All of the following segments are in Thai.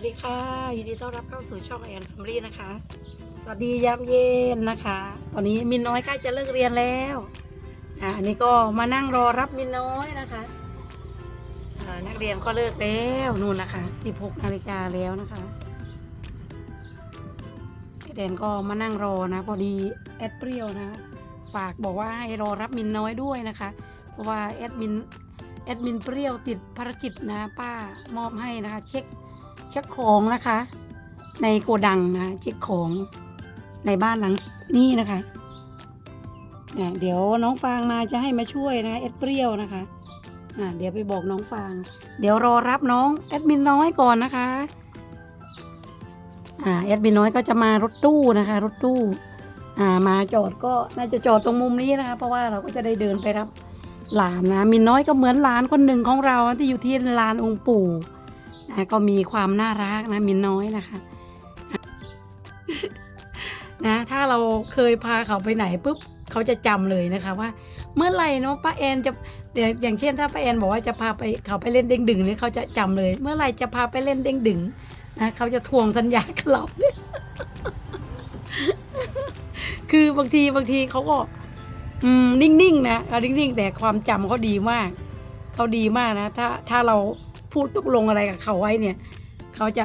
วัสดีค่ะยินดีต้อนรับเข้าสู่ช่องแอนฟมลี่นะคะ สวัสดียามเย็นนะคะ ตอนนี้มินน้อยใกล้จะเลิกเรียนแล้วอ่าอันนี้ก็มานั่งรอรับมินน้อยนะคะนักเรียนก็เลิกแล้วนู่นนะคะ16นาฬิกาแล้วนะคะไอแดนก็มานั่งรอนะพอดีแอดเปรี้ยวนะฝากบอกว่าให้รอรับมินน้อยด้วยนะคะ เพราะว่าแอดมินแอดมินเปรี้ยวติดภารกิจนะป้ามอบให้นะคะ เช็ค เช็คของนะคะ ในโกดังนะเช็คของในบ้านหลังนี้นะคะอะเดี๋ยวน้องฟางมาจะให้มาช่วยนะแอดเปรี้ยวนะคะอะเดี๋ยวไปบอกน้องฟาง เดี๋ยวรอรับน้องแอดมินน้อยก่อนนะคะอ่าแอดมินน้อยก็จะมารถตู้นะคะ รถตู้อ่ามาจอดก็น่าจะจอดตรงมุมนี้นะคะ เพราะว่าเราก็จะได้เดินไปรับหลานนะมินน้อยก็เหมือนหลานคนหนึ่งของเราที่อยู่ที่ลานองค์ปู่ นะก็มีความน่ารักนะมินน้อยนะคะนะถ้าเราเคยพาเขาไปไหนปุ๊บเขาจะจำเลยนะคะว่า เมื่อไหร่เนาะป้าแอนจะอย่างเช่นถ้าป้าแอนบอกว่าจะพาไปเขาไปเล่นเด้งดึงเนี่ยเขาจะจำเลย เมื่อไหร่จะพาไปเล่นเด้งดึงนะเขาจะทวงสัญญากับเราคือบางทีบางทีเขาก็ อืมนิ่งๆนะเอานิ่งๆ แต่ความจำเขาดีมากเขาดีมากนะ ถ้าถ้าเรา พูดตกลงอะไรกับเขาไว้เนี่ย เขาจะ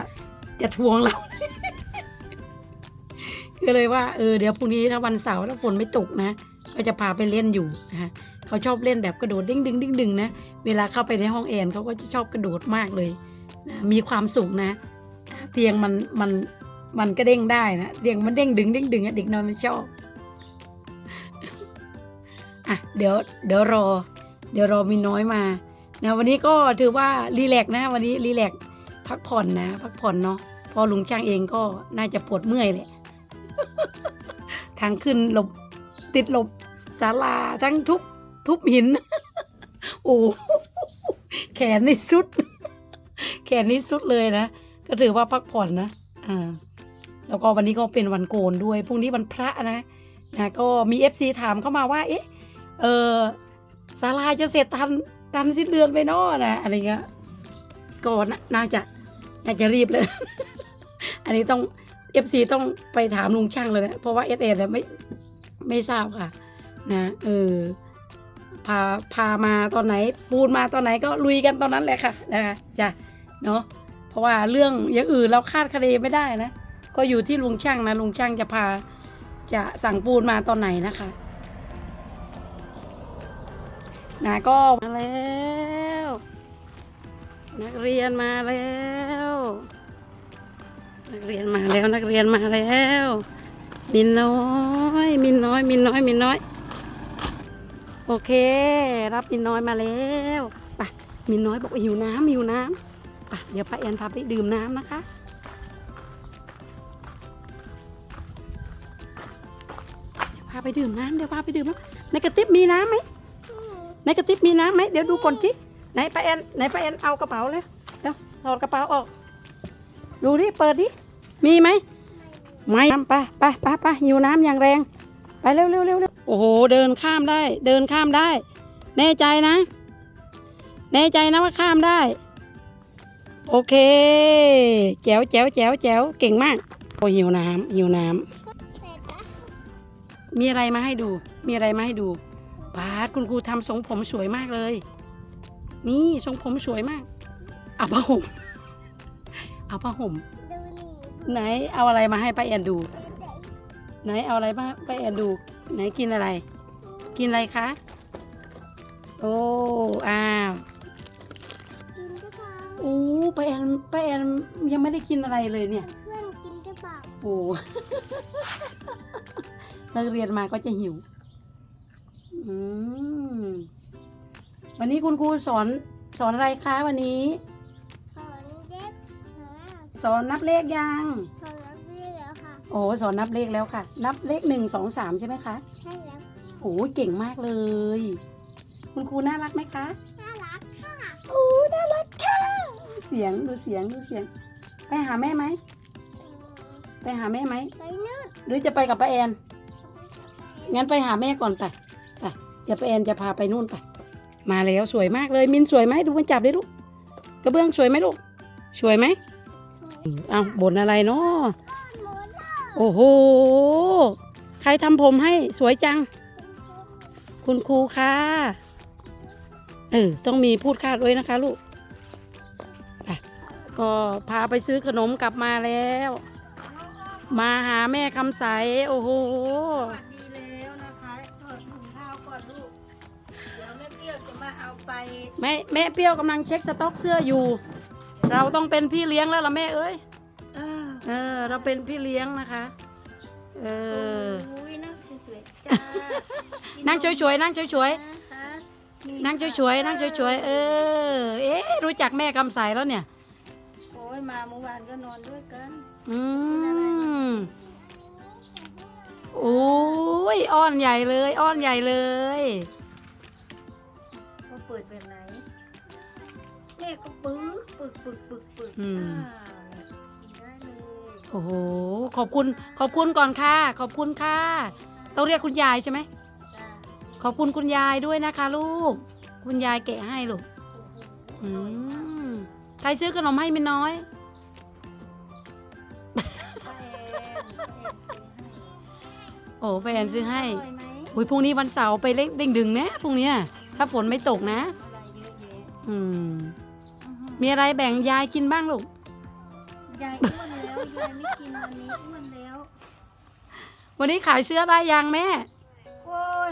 จะทวงเราก็เลยว่าเออเดี๋ยวพรุ่งนี้ถ้าวันเสาร์ถ้าฝนไม่ตกนะ ก็จะพาไปเล่นอยู่นะคะเขาชอบเล่นแบบกระโดดดิ้งดึงดิ้งดึงนะเวลาเข้าไปในห้องแอนเขาก็จะชอบกระโดดมากเลยนะมีความสุขนะ เตียงมันมันมันก็เด้งได้นะเตียงมันเด้งดึงเด้งดึงเด็กน้อยมันชอบอะเดี๋ยวเดี๋ยวรอ เดี๋ยวรอมีน้อยมา นะวันนี้ก็ถือว่ารีแลกซ์นะ วันนี้รีแลกซ์พักผ่อนนะพักผ่อนเนาะพอลุงช่างเองก็น่าจะปวดเมื่อยแหละทางขึ้นหลบติดหลบศาลาทั้งทุบทุบหิน โอ้แขนนี่สุด แขนนี่สุดเลยนะ ก็ถือว่าพักผ่อนนะอ่าแล้วก็วันนี้ก็เป็นวันโกนด้วยพรุ่งนี้วันพระนะนะก็มีเอฟซีถามเข้ามาว่า เอ๊ะเออศาลาจะเสร็จทัน ทันสิ้นเดือนไปเนอนะอะไรเงี้ยก็น่าน่าจะน่าจะรีบเลย อันนี้ต้องเอฟซีต้องไปถามลุงช่างเลยนะเพราะว่าเอสเอไม่ไม่ทราบค่ะ นะเออพาพามาตอนไหน ปูนมาตอนไหนก็ลุยกันตอนนั้นแหละค่ะนะคะจ้ะเนาะเพราะว่าเรื่องอย่างอื่นเราคาดคะเนไม่ได้นะ ก็อยู่ที่ลุงช่างนะลุงช่างจะพาจะสั่งปูนมาตอนไหนนะคะ นะก็มาแล้ว นักเรียนมาแล้ว นักเรียนมาแล้วนักเรียนมาแล้ว มินน้อยมินน้อยมินน้อยมินน้อย โอเค รับมินน้อยมาแล้วไปมินน้อยบอกว่าหิวน้ำหิวน้ำไปเดี๋ยวป้าแอนพาไปดื่มน้ำนะคะเดี๋ยวพาไปดื่มน้ำเดี๋ยวพาไปดื่มน้ำในกระติบมีน้ำไหม ในกระติบมีน้ำไหมเดี๋ยวดูก่อนจิไหนป้าแอนไหนป้าแอนเอากระเป๋าเลยเดี๋ยวถอดกระเป๋าออก ดูดิเปิดดิมีไหมไม่ไปไปไปไปหิวน้ำอย่างแรง ไปเร็วเร็วเร็วเร็วโอ้โหเดินข้ามได้ เดินข้ามได้ แน่ใจนะ แน่ใจนะว่าข้ามได้ โอเคแจ๋วแจ๋วแจ๋วแจ๋วเก่งมากโอ้หิวน้ำหิวน้ำมีอะไรมาให้ดู มีอะไรมาให้ดู ปาดคุณครูทำทรงผมสวยมากเลย นี่ทรงผมสวยมาก เอาผ้าห่ม เอาผ้าห่มดูนี่ไหนเอาอะไรมาให้ป้าแอนดู ไหนเอาอะไรมาป้าแอนดู ไหนกินอะไร กินอะไรคะ โอ้ อ้าวกินได้เปล่าอู้ป้าแอนป้าแอนยังไม่ได้กินอะไรเลยเนี่ยเพื่อนกินได้เปล่าโอ้เลิกเรียนมาก็จะหิว อืมวันนี้คุณครูสอนสอนอะไรคะวันนี้ สอนเด็กนะสอนนับเลขยัง สอนรับเรียแล้วค่ะโอ้สอนนับเลขแล้วค่ะ นับเลขหนึ่งสองสามใช่ไหมคะใช่แล้วโอ้เก่งมากเลย คุณครูน่ารักไหมคะน่ารักค่ะโอ้น่ารักค่ะ เสียงดูเสียงดูเสียง ไปหาแม่ไหมไปหาแม่ไหมไปนู่นหรือจะไปกับป้าแอนงั้นไปหาแม่ก่อนไปไป เดี๋ยวป้าแอนจะพาไปนู่นไปมาแล้วสวยมากเลยมินสวยไหมดูมันจับได้ลูกกระเบื้องสวยไหมลูกสวยไหมเอ้าบนอะไรเนาะโอ้โหใครทำผมให้สวยจัง คุณครูค่ะเออต้องมีพูดคาดด้วยนะคะลูกก็พาไปซื้อขนมกลับมาแล้ว มาหาแม่คำใส โอ้โห ไปแม่แม่เปรี้ยวกำลังเช็คสต็อกเสื้ออยู่ เราต้องเป็นพี่เลี้ยงแล้วล่ะแม่เอ้ยอ้าวเออ เราเป็นพี่เลี้ยงนะคะ เออโอ้ยนั่งสวยๆจ้านั่งช่วยๆนั่งช่วยนะคะๆนั่งช่วยๆนั่งช่วยๆเออ เอ๊ะรู้จักแม่คำใสแล้วเนี่ย โอ้ยมาเมื่อวานก็นอนด้วยกันอืมโอ้ยอ้อนใหญ่เลย อ้อนใหญ่เลยพอเปิดแบบไหนแม่ก็ปึ้กปึกปึกปึกปึกอืม อ่าเนี่ยกินได้เลยโอ้โห ขอบคุณ ขอบคุณก่อนค่ะ ขอบคุณค่ะ ต้องเรียกคุณยายใช่ไหม จ้าขอบคุณคุณยายด้วยนะคะ ลูก คุณยายแกะให้ลูก โอ้โหอือร่อยมากม ใครซื้อขนมให้ไม่น้อย ป้าแอนป้าแอนซื้อให้โอ้ไปแอนซื้อให้อร่อยไหมอุ้ยพรุ่งนี้วันเสาร์ไปเล่นเด้งดึงนะพรุ่งเนี้ย ถ้าฝนไม่ตกนะ อะไรเยอะแยะอืม อื้อหือมีอะไรแบ่งยายกินบ้างลูก ยายอ้วนแล้ว ยายไม่กินวันนี้อ้วนแล้ว วันนี้ขายเสื้อได้ยังแม่ โอ้ย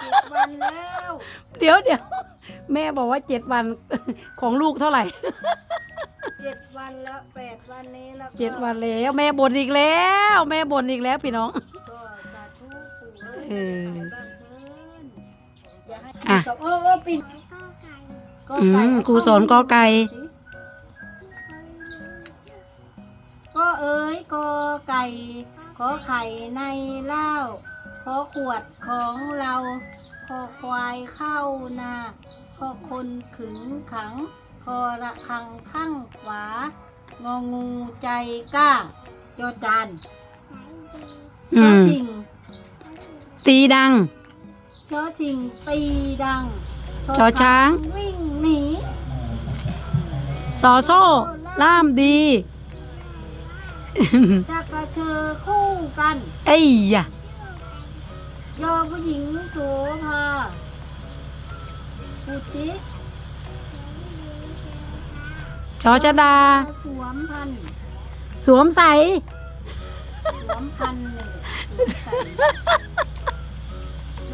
เจ็ดวันแล้วเดี๋ยวเดี๋ยวแม่บอกว่าเจ็ดวัน ของลูกเท่าไหร่เจ็ดวันแล้วแปดวันนี้แล้วก็เจ็ดวันแล้วแม่บ่นอีกแล้ว แม่บ่นอีกแล้วพี่น้อง ก็สาธุปู่เอ้ยเออ ขายบ้างเถิน อย่าให้อะกับเออเออปิดข้าวไก่ก็อืไก่มเอาครูสอนกอไก่สิก็เอ้ยกอไก่ ขอไข่ในเหล้าขอขวดของเราขอควายเข้านาขอคนขึงขังขอระคังข้างขวางองูใจกล้าจอจานอืชอม ชิงตีดัง ชอชิงตีดังชอช้าง วิ่งหนีซอโซ่ ล่ามดี ชักกระเชอคู่กัน เอ้ยยะยอผู้หญิงโสภาพูดชิชอชดา สวมพันธุ์สวมใส่สวมพันธุ์เลยสวมใส่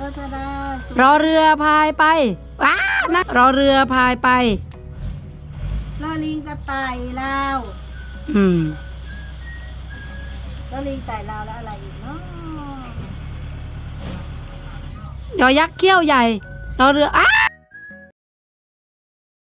รชดาสวมรอเรือพายไปว้านะรอเรือพายไปลาลิงกระต่ายลาวอืมลาลิงไต่ลาวแล้วอะไรอีกเนาะยอยักษ์เขี้ยวใหญ่ รอเรืออ้า